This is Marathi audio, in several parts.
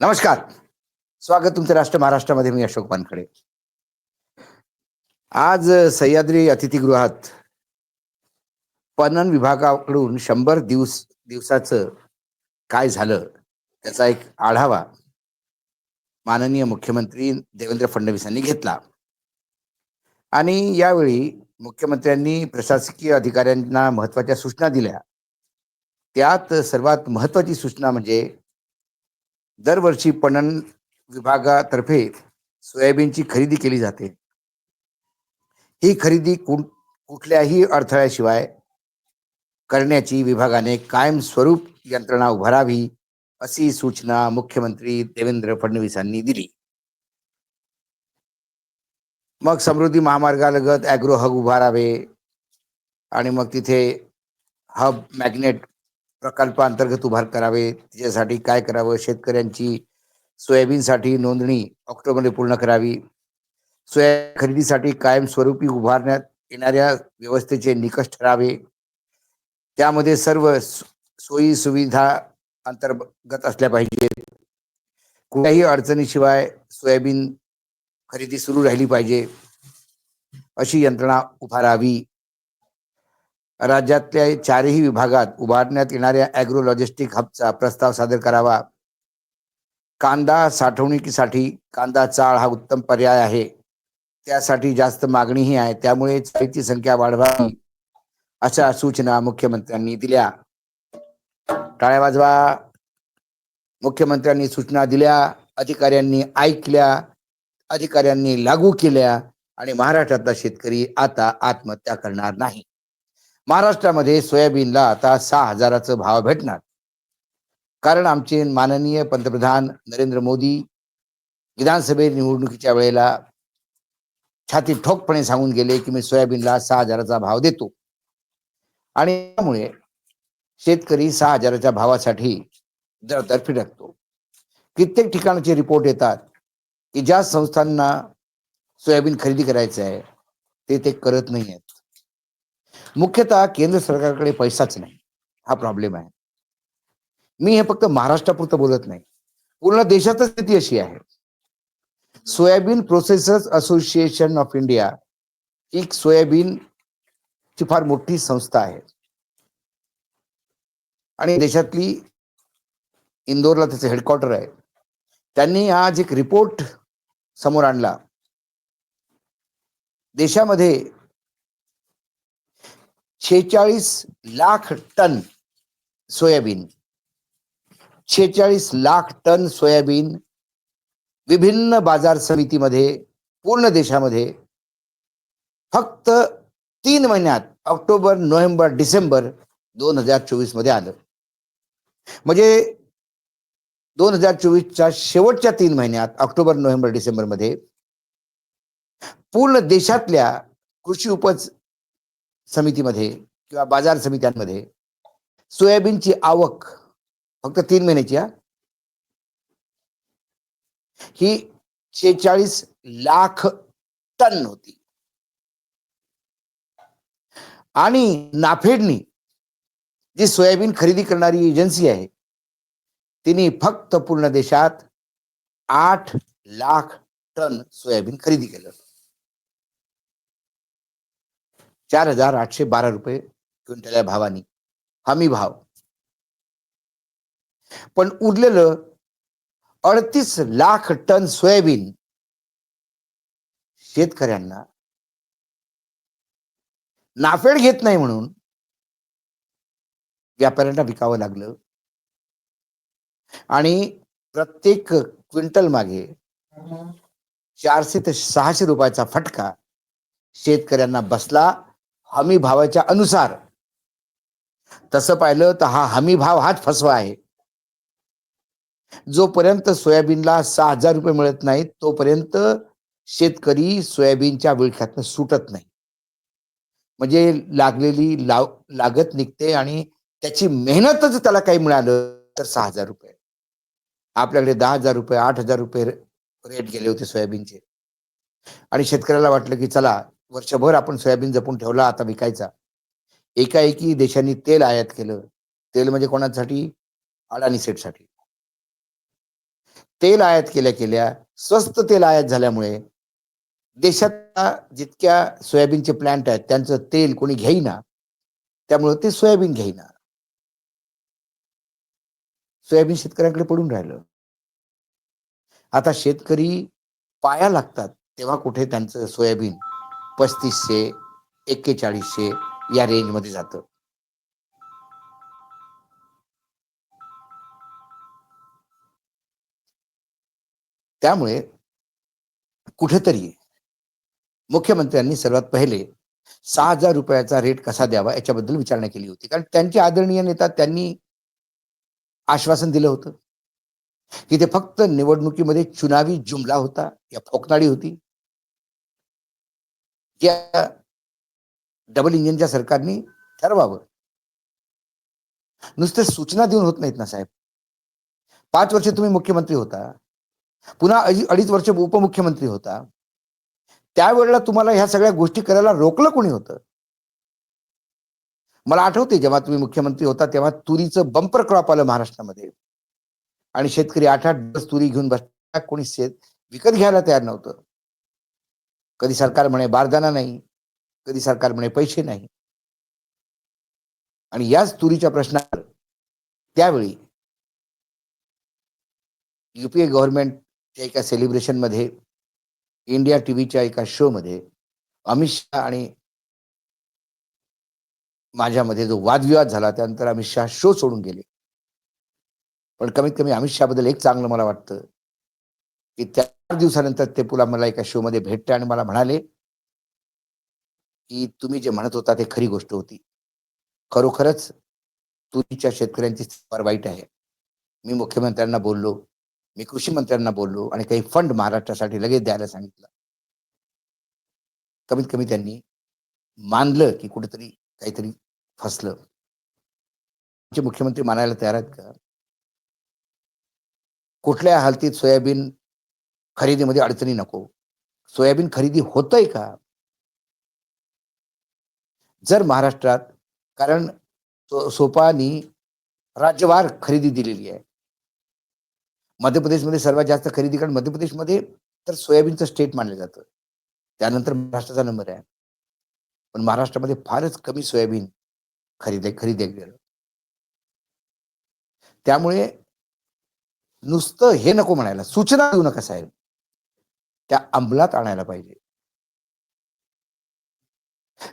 नमस्कार. स्वागत तुमचं राष्ट्र महाराष्ट्रामध्ये मी अशोक वानखडे. आज सह्याद्री अतिथीगृहात पणन विभागाकडून शंभर दिवस दिवसाचं काय झालं त्याचा एक आढावा माननीय मुख्यमंत्री देवेंद्र फडणवीसांनी घेतला. आणि यावेळी मुख्यमंत्र्यांनी प्रशासकीय अधिकाऱ्यांना महत्त्वाच्या सूचना दिल्या. त्यात सर्वात महत्वाची सूचना म्हणजे दरवर्षी पणन विभागातर्फे सोयाबीनची खरेदी केली जाते. ही खरेदी कुठल्याही अडथळ्याशिवाय करण्याची विभागाने कायमस्वरूप यंत्रणा उभारावी अशी सूचना मुख्यमंत्री देवेंद्र फडणवीसांनी दिली. मग समृद्धी महामार्गालगत ॲग्रो हब उभारावे आणि मग तिथे हब मॅग्नेट प्रकल्प अंतर्गत उभार करावे. त्याच्यासाठी काय करावं? शेतकऱ्यांची सोयाबीनसाठी नोंदणी ऑक्टोबरमध्ये पूर्ण करावी. सोया खरेदीसाठी कायमस्वरूपी उभारण्यात येणाऱ्या व्यवस्थेचे निकष ठरावे. त्यामध्ये सर्व सोयी सुविधा अंतर्गत असल्या पाहिजेत. कुठल्याही अडचणीशिवाय सोयाबीन खरेदी सुरू राहिली पाहिजे. अशी यंत्रणा उभारावी. राज्यातल्या चारही विभागात उभारण्यात येणाऱ्या अॅग्रो लॉजिस्टिक हबचा प्रस्ताव सादर करावा. कांदा साठवणुकीसाठी कांदा चाळ हा उत्तम पर्याय आहे. त्यासाठी जास्त मागणीही आहे. त्यामुळे चाळीची संख्या वाढवावी अशा सूचना मुख्यमंत्र्यांनी दिल्या. टाळ्या वाजवा. मुख्यमंत्र्यांनी सूचना दिल्या. अधिकाऱ्यांनी ऐकल्या. अधिकाऱ्यांनी लागू केल्या. आणि महाराष्ट्रातला शेतकरी आता आत्महत्या करणार नाही. महाराष्ट्रामध्ये सोयाबीनला आता सहा हजाराचा भाव भेटणार. कारण आमचे माननीय पंतप्रधान नरेंद्र मोदी विधानसभे निवडणुकीच्या वेळेला छाती ठोकपणे सांगून गेले की मी सोयाबीनला सहा हजाराचा भाव देतो. आणि त्यामुळे शेतकरी सहा हजाराच्या भावासाठी दरतर्फी फिरकतो. कित्येक ठिकाणाचे रिपोर्ट येतात की ज्या संस्थांना सोयाबीन खरेदी करायचं आहे ते ते करत नाही आहेत मुख्यतः केंद्र सरकारकडे पैसाच नाही. हा प्रॉब्लेम आहे. मी हे फक्त महाराष्ट्रापुरतं बोलत नाही. पूर्ण देशातच स्थिती अशी आहे. Soybean processors association of India he soybean ची फार मोठी संस्था आहे. आणि देशातली इंदोरला त्याचं हेडक्वार्टर आहे. त्यांनी आज एक रिपोर्ट समोर आणला. देशामध्ये छेचाळीस लाख टन सोयाबीन. छेचाळीस लाख टन सोयाबीन विभिन्न बाजार समितीमध्ये पूर्ण देशामध्ये फक्त तीन महिन्यात ऑक्टोबर नोव्हेंबर डिसेंबर दोन हजार चोवीसमध्ये आलं. म्हणजे दोन हजार चोवीसच्या शेवटच्या तीन महिन्यात ऑक्टोबर नोव्हेंबर डिसेंबरमध्ये पूर्ण देशातल्या कृषी उपज समितीमध्ये किंवा बाजार समित्यांमध्ये. सोयाबीनची आवक फक्त तीन महिन्याची हा? ही शेहेचाळीस लाख टन होती. आणि नाफेडनी जी सोयाबीन खरेदी करणारी एजन्सी आहे तिने फक्त पूर्ण देशात आठ लाख टन सोयाबीन खरेदी केलं. चार हजार आठशे बारा रुपये क्विंटल या भावानी. हमी भाव. पण उरलेलं अडतीस लाख टन सोयाबीन शेतकऱ्यांना नाफेड घेत नाही म्हणून व्यापाऱ्यांना विकावं लागलं. आणि प्रत्येक क्विंटल मागे चारशे ते सहाशे रुपयाचा फटका शेतकऱ्यांना बसला. हमी भावाच्या अनुसार. तसं पाहिलं तर हा हमी भाव हाच फसवा आहे. जोपर्यंत सोयाबीनला सहा हजार रुपये मिळत नाहीत तोपर्यंत शेतकरी सोयाबीनच्या विळख्यातनं सुटत नाही. म्हणजे लागलेली लाव लागत निघते आणि त्याची मेहनतच त्याला काही मिळालं तर सहा हजार रुपये. आपल्याकडे दहा हजार रुपये आठ हजार रुपये रेट गेले होते सोयाबीनचे. आणि शेतकऱ्याला वाटलं की चला वर्षभर आपण सोयाबीन जपून ठेवला आता विकायचा. एकाएकी देशांनी तेल आयात केलं. तेल म्हणजे कोणासाठी? अडाणी सेटसाठी तेल आयात केल्या केल्या स्वस्त तेल आयात झाल्यामुळे देशात जितक्या सोयाबीनचे प्लांट आहेत त्यांचं तेल कोणी घेईना. त्यामुळे ते सोयाबीन घेईना. सोयाबीन शेतकऱ्यांकडे पडून राहिलं. आता शेतकरी पाया लागतात तेव्हा कुठे त्यांचं सोयाबीन पस्तीसशे एक्केचाळीसशे या रेंजमध्ये जातं. त्यामुळे कुठेतरी मुख्यमंत्र्यांनी सर्वात पहिले सहा हजार रुपयाचा रेट कसा द्यावा याच्याबद्दल विचारणा केली होती. कारण त्यांचे आदरणीय नेता त्यांनी आश्वासन दिलं होतं. की ते फक्त निवडणुकीमध्ये चुनावी जुमला होता या फोकनाडी होती. या डबल इंजिनच्या सरकारने ठरवावं. नुसते सूचना देऊन होत नाहीत ना साहेब. पाच वर्ष तुम्ही मुख्यमंत्री होता. पुन्हा अडीच वर्ष उपमुख्यमंत्री होता. त्यावेळेला तुम्हाला ह्या सगळ्या गोष्टी करायला रोखलं कोणी होतं? मला आठवते जेव्हा तुम्ही मुख्यमंत्री होता तेव्हा तुरीचं बंपर क्रॉप आलं महाराष्ट्रामध्ये. आणि शेतकरी आठ आठ दिवस तुरी घेऊन बसला कोणी शेत विकत घ्यायला तयार नव्हतं. कधी सरकार म्हणे बारदाना नाही कधी सरकार म्हणे पैसे नाही. आणि याच तुरीच्या प्रश्नावर त्यावेळी युपीए गव्हर्नमेंटच्या एका सेलिब्रेशनमध्ये इंडिया टीव्हीच्या एका शो मध्ये अमित शहा आणि माझ्यामध्ये जो वादविवाद झाला त्यानंतर अमित शहा शो सोडून गेले. पण कमीत कमी अमित शहाबद्दल एक चांगलं मला वाटतं की चार दिवसानंतर ते पुला मला एका शो मध्ये भेटले आणि मला म्हणाले की तुम्ही जे म्हणत होता ते खरी गोष्ट होती. खरोखरच तुरीच्या शेतकऱ्यांची फार वाईट आहे. मी मुख्यमंत्र्यांना बोललो मी कृषी मंत्र्यांना बोललो आणि काही फंड महाराष्ट्रासाठी लगेच द्यायला सांगितलं. कमीत कमी त्यांनी मानलं की कुठेतरी काहीतरी फसलं. मुख्यमंत्री मानायला तयार आहेत का? कुठल्या हालतीत सोयाबीन खरेदीमध्ये अडचणी नको. सोयाबीन खरेदी होतंय का? जर महाराष्ट्रात कारण सोपानी राज्यवार खरेदी दिलेली आहे. मध्य प्रदेशमध्ये सर्वात जास्त खरेदी कारण मध्य प्रदेशमध्ये तर सोयाबीनचं स्टेट मानलं जातं. त्यानंतर महाराष्ट्राचा नंबर आहे. पण महाराष्ट्रामध्ये फारच कमी सोयाबीन खरेदी खरेदी गेलं त्यामुळे नुसतं हे नको म्हणायला. सूचना देऊ नका साहेब. त्या अंमलात आणायला पाहिजे.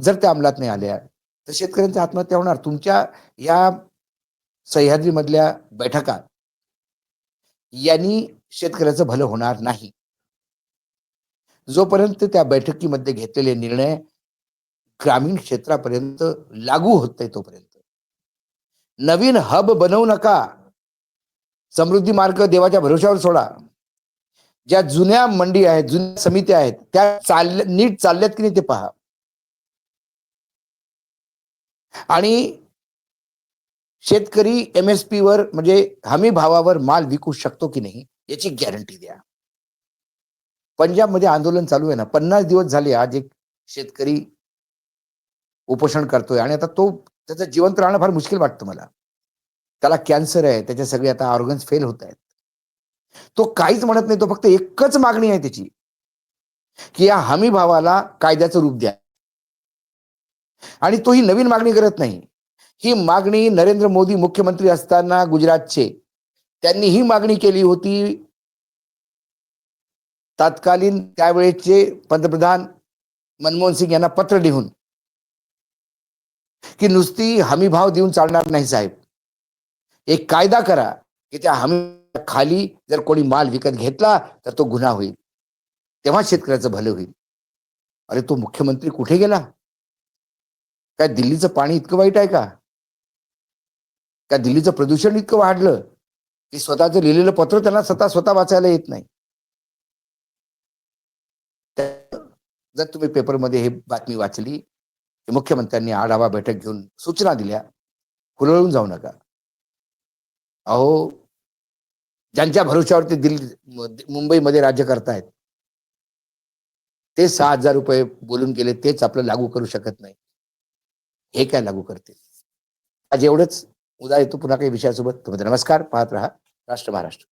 जर त्या अंमलात नाही आल्या तर शेतकऱ्यांची आत्महत्या होणार. तुमच्या या सह्याद्री मधल्या बैठका यांनी शेतकऱ्याचं भलं होणार नाही. जोपर्यंत त्या बैठकीमध्ये घेतलेले निर्णय ग्रामीण क्षेत्रापर्यंत लागू होत नाही तोपर्यंत. नवीन हब बनवू नका. समृद्धी मार्ग देवाच्या भरोश्यावर सोडा. ज्या जुन्या मंडी आहेत जुन्या समित्या आहेत त्या चालल्या नीट चालल्यात की नाही ते पहा. आणि शेतकरी एम एस पी वर म्हणजे हमी भावावर माल विकू शकतो की नाही याची गॅरंटी द्या. पंजाबमध्ये आंदोलन चालू आहे ना पन्नास दिवस झाले आज एक शेतकरी उपोषण करतोय आणि आता तो त्याचं जिवंत राहणं फार मुश्किल वाटतं मला. त्याला कॅन्सर आहे त्याचे सगळे आता ऑर्गन्स फेल होत आहेत. तो काहीच म्हणत नाही तो फक्त एकच मागणी आहे त्याची. की या हमी भावाला कायद्याचं रूप द्या. आणि तो ही नवीन मागणी करत नाही. ही मागणी नरेंद्र मोदी मुख्यमंत्री असताना गुजरातचे. त्यांनी ही मागणी केली होती. तत्कालीन त्यावेळेचे पंतप्रधान मनमोहन सिंग यांना पत्र लिहून. की नुसती हमी भाव देऊन चालणार नाही साहेब. एक कायदा करा की त्या हमी खाली जर कोणी माल विकत घेतला तर तो गुन्हा होईल. तेव्हा शेतकऱ्याचं भलं होईल. अरे तो मुख्यमंत्री कुठे गेला? काय दिल्लीचं पाणी इतकं वाईट आहे का? काय दिल्लीचं प्रदूषण इतकं वाढलं? की स्वतःचं लिहिलेलं पत्र त्यांना स्वतः स्वतः वाचायला येत नाही. जर तुम्ही पेपरमध्ये हे बातमी वाचली की मुख्यमंत्र्यांनी आढावा बैठक घेऊन सूचना दिल्या हुरळून जाऊ नका. अहो ज्यांच्या भरोश्यावरती दिल्ली मुंबईमध्ये राज्य करतायत ते सहा हजार रुपये बोलून गेले तेच आपलं लागू करू शकत नाही. हे काय लागू करते आज एवढंच. उद्या येतो पुन्हा काही विषयासोबत. नमस्कार. पाहत राहा. राष्ट्र महाराष्ट्र.